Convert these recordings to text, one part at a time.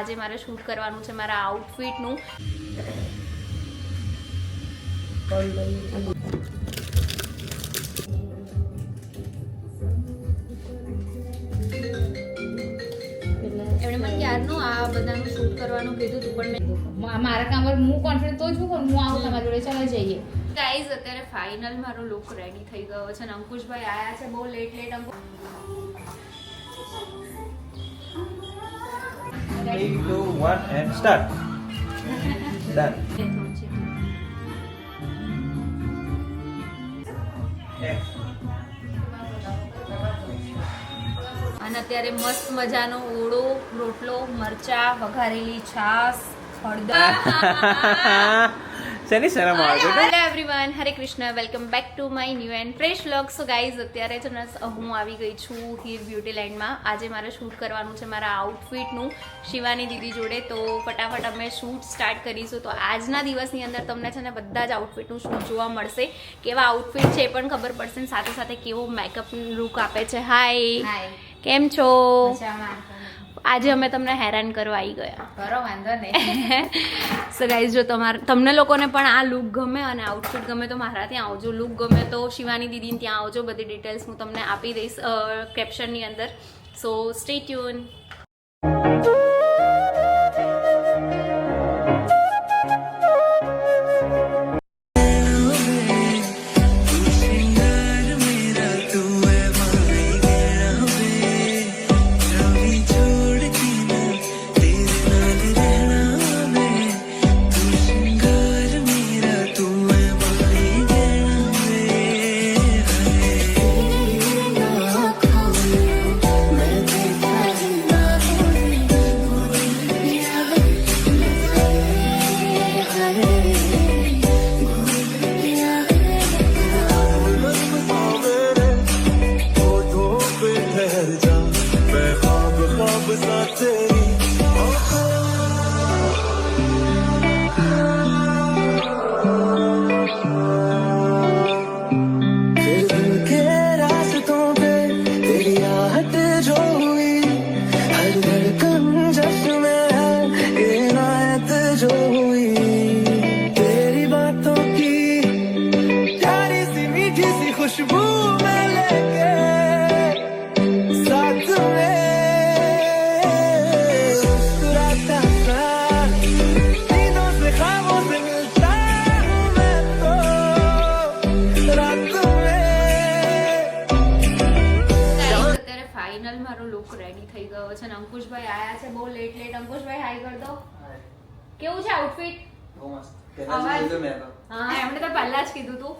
આજે મારે શૂટ કરવાનું છે મારા આઉટફિટનું એમણે મને ક્યારનું આ બધાનું શૂટ કરવાનું કીધું હતું પણ મેં મારા કામ પર હું કોન્ફિડન્ટ તો છું પણ હું આવું તમારી જોડે ચાલો જઈએ. ગાઈઝ અત્યારે ફાઇનલ મારો લુક રેડી થઈ ગયો છે. અને અંકુશભાઈ આયા છે બહુ late late Ankush Three, two, one, and start. Done. અને અત્યારે મસ્ત મજાનો ઓળો રોટલો મરચા વઘારેલી છાસ હળદર શેની શરમ આવે everyone Hare Krishna welcome back to my new and fresh look so guys અત્યારે છે ને હું આવી ગઈ છું હીર બ્યુટી લેન્ડમાં આજે મારે શૂટ કરવાનું છે મારા આઉટફિટનું શિવાની દીદી જોડે. તો ફટાફટ અમે શૂટ સ્ટાર્ટ કરીશું. તો આજના દિવસની અંદર તમને છે ને બધા જ આઉટફિટનું શૂટ જોવા મળશે. કેવા આઉટફિટ છે એ પણ ખબર પડશે ને. સાથે સાથે કેવો મેકઅપ લુક આપે છે. હાય હાય કેમ છો? મજામાં. આજે અમે તમને હેરાન કરવા આવી ગયા. કરો વાંધો નહીં. સો ગાઈઝ જો તમારે તમને લોકોને પણ આ લુક ગમે અને આઉટફિટ ગમે તો મારા ત્યાં આવજો. લુક ગમે તો શિવાની દીદીને ત્યાં આવજો. બધી ડિટેલ્સ હું તમને આપી દઈશ કેપ્શનની અંદર. સો સ્ટે ટ્યુન થઈ છે અને અંકુશભાઈ આયા છે બહુ લેટ લેટ અંકુશભાઈ હાઈ કર દો. કેવું છે આઉટફિટ હા એમણે તો પહેલા જ કીધું હતું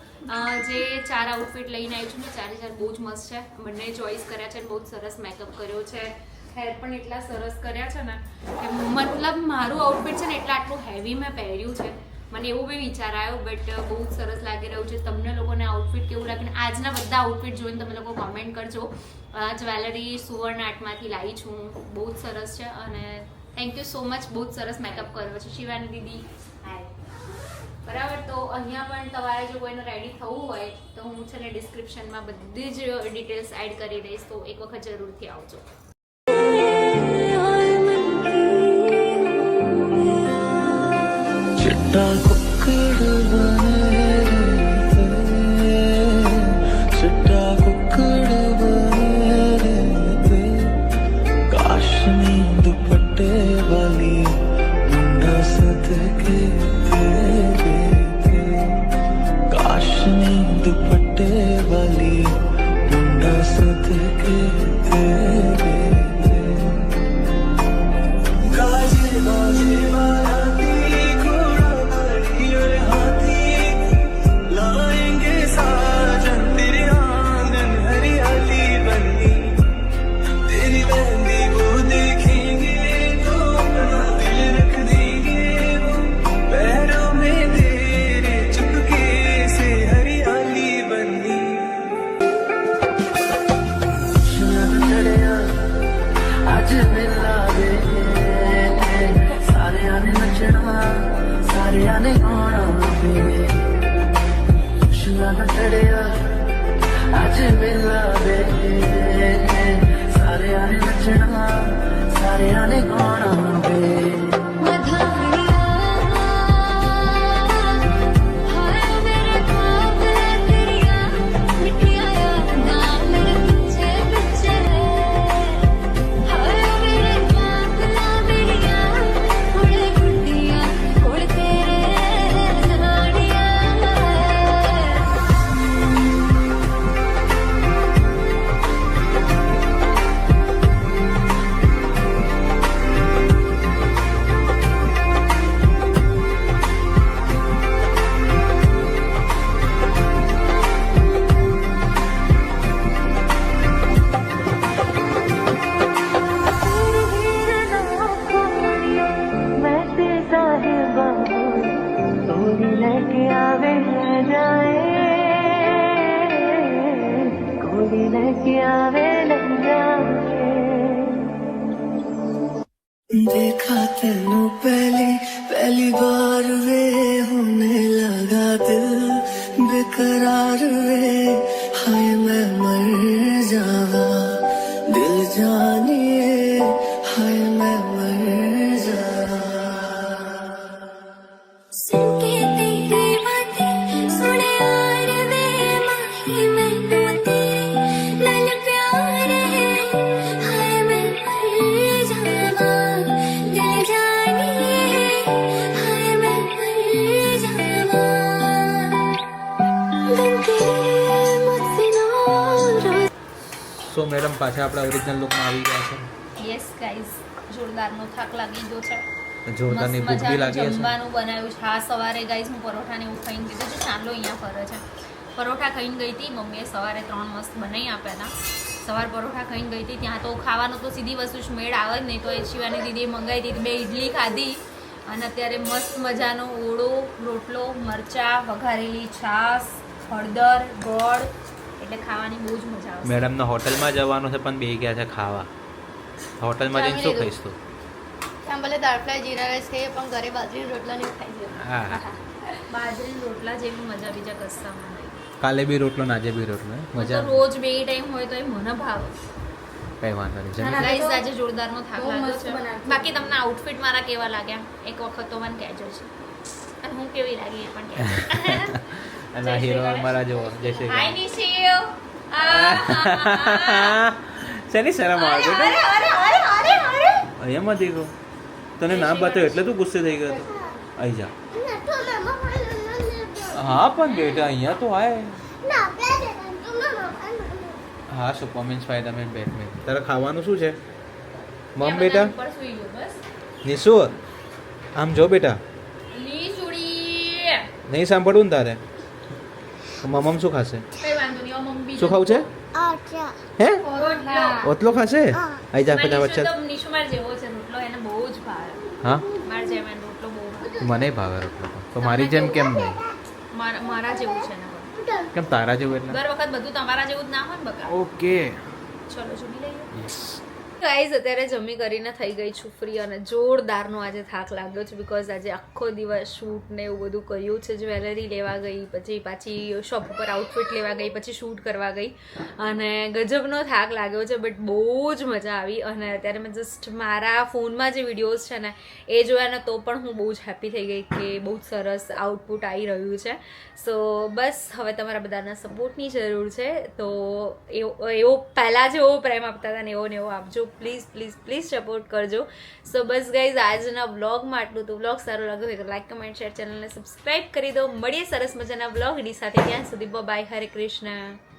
જે ચાર આઉટફિટ લઈને આવી છું ને ચારે ચાર બહુ જ મસ્ત છે. બંને ચોઈસ કર્યા છે બહુ જ સરસ મેકઅપ કર્યો છે. હેર પણ એટલા સરસ કર્યા છે ને મતલબ મારું આઉટફિટ છે ને એટલે આટલું હેવી મેં પહેર્યું છે. મને એવો બી વિચાર આવ્યો બટ બહુ જ સરસ લાગી રહ્યું છે. તમને લોકોને આઉટફિટ કેવું લાગે? ને આજના બધા આઉટફિટ જોઈને તમે લોકો કોમેન્ટ કરજો. જ્વેલરી સુવર્ણ આર્ટમાંથી લાવી છું બહુ જ સરસ છે અને થેન્ક યુ સો મચ બહુ જ સરસ મેકઅપ કર્યો છે. શિવાની દીદી. બરાબર? તો અહીંયા પણ તમારે જો કોઈને રેડી થવું હોય, તો હું છે ને ડિસ્ક્રિપ્શનમાં બધી જ ડિટેલ્સ એડ કરી દઈશ. તો એક વખત જરૂરથી આવજો. കാശ്മീന്ദുപട്ടേ വലി മുണ്ടാസത്തേക്ക് ਖੁਸ਼ੀਆਂ ਦਾ ਚੜਿਆ ਅੱਜ ਮੇਲਾ ਵੇ। ਸਾਰਿਆਂ ਨੇ ਨੱਚਣਾ ਸਾਰਿਆਂ ਨੇ ਗਾਉਣਾ। देखा तेनू पहली पहली बार वे होने लगा दिल बेकरार वे हाय मैं मर जावा दिल जानिए हाय मैं मर जावा સો મેડમ પાછા આપણા ઓરિજિનલ લુકમાં આવી ગયા છે. યસ ગાઈઝ જોરદારનો થાક લાગી ગયો છે. જોરદારની ભૂખ બી લાગી છે જમવાનું બનાવ્યું છે. હા સવારે ગાઈઝ હું પરોઠાને એવું ખાઈને છે ચાંદલો અહીંયા ફરે છે. પરોઠા ખાઈને ગઈ હતી. મમ્મીએ સવારે ત્રણ મસ્ત બનાવી આપ્યા હતા. સવાર પરોઠા ખાઈને ગઈ હતી. ત્યાં તો ખાવાનું તો સીધી વસ્તુ જ મેળ આવે જ નહીં. તો એ શિવાની દીદીએ મંગાવી દીધી બે ઇડલી ખાધી. અને અત્યારે મસ્ત મજાનો ઓળો રોટલો મરચા વઘારેલી છાશ હળદર ગોળ એટલે ખાવાની બહુ જ મજા આવશે. મેડમને હોટલમાં જવાનું છે પણ બે ગયા છે ખાવા. હોટલમાં જઈને શું ખાઈશ તું? ત્યાં ભલે દાળ ફ્રાય જીરા રાઈસ ખાઈએ પણ ઘરે બાજરી રોટલા નહીં ખાઈ હા બાજરી રોટલા જેવી મજા બીજા કશામાં નહીં કાલે બી રોટલો ને આજે બી રોટલો મજા રોજ બે ટાઈમ હોય તો એ મને ભાવે. કઈ વાંધો નહીં. જમી ગાઈઝ આજે જોરદારનો થાક લાગ્યો છે. બાકી તમને આઉટફિટ મારા કેવા લાગ્યા? એક વખત તો મને કહેજો છે અને હું કેવી લાગી એ પણ કહેજો. અને હીરો મારા જો જય શ્રી હાય. આ શેની શરમ આવે અરે અહીંયા મત ગયો તને ના બતાવ્યું એટલે તું ગુસ્સે થઈ ગયો હતો. અહીં જા. હા પણ બેટા અહીંયા તો આય હા સુપરમેન સ્પાઈડરમેન બેટમેન તારે ખાવાનું શું છે? મમ બેટા? નિશુ આમ જો બેટા. નહીં સાંભળવું ને તારે. મમમ શું ખાશે કઈ વાંધો નહીં હવે મમ્મી શું ખાવું છે? હે? ઓટલો ખાશે? આઈ જા ફટાફટ ચાલ તો નિશુ જેવો છે રોટલો એને બહુ જ ભાવે. હા? માર જેમ એને રોટલો બહુ ભાવે. મને ભાવે રોટલો તો. મારી જેમ કેમ નહીં? મારા મારા જેવું છે ને કેમ તારા જેવું એટલે? દર વખત બધું તમારા જેવું જ ના હોય ને બકા? ઓકે. ચલો જમી લઈએ. ગાઈઝ અત્યારે જમી કરીને થઈ ગઈ છું ફ્રી અને જોરદારનો આજે થાક લાગ્યો છે બિકોઝ આજે આખો દિવસ શૂટ ને એવું બધું કર્યું છે. જ્વેલરી લેવા ગઈ, પછી પાછી શોપ ઉપર આઉટફિટ લેવા ગઈ, પછી શૂટ કરવા ગઈ અને ગજબનો થાક લાગ્યો છે બટ બહુ જ મજા આવી અને અત્યારે મેં જસ્ટ મારા ફોનમાં જે વિડીયોઝ છે ને, એ જોયા ને તો પણ હું બહુ જ હેપી થઈ ગઈ કે બહુ જ સરસ આઉટપુટ આવી રહ્યું છે. સો બસ હવે તમારા બધાના સપોર્ટની જરૂર છે. તો એવો પહેલાં જેવો પ્રેમ આપતા હતા ને એવો ને એવો આપજો. પ્લીઝ પ્લીઝ પ્લીઝ સપોર્ટ કરજો. સો બસ ગાઈઝ આજના બ્લોગમાં આટલું તો બ્લોગ સારો લાગ્યો હોય તો લાઈક કમેન્ટ શેર ચેનલને સબસ્ક્રાઈબ કરી દો. મળીએ સરસ મજાના બ્લોગની સાથે ત્યાં સુધી બાય હરે કૃષ્ણ.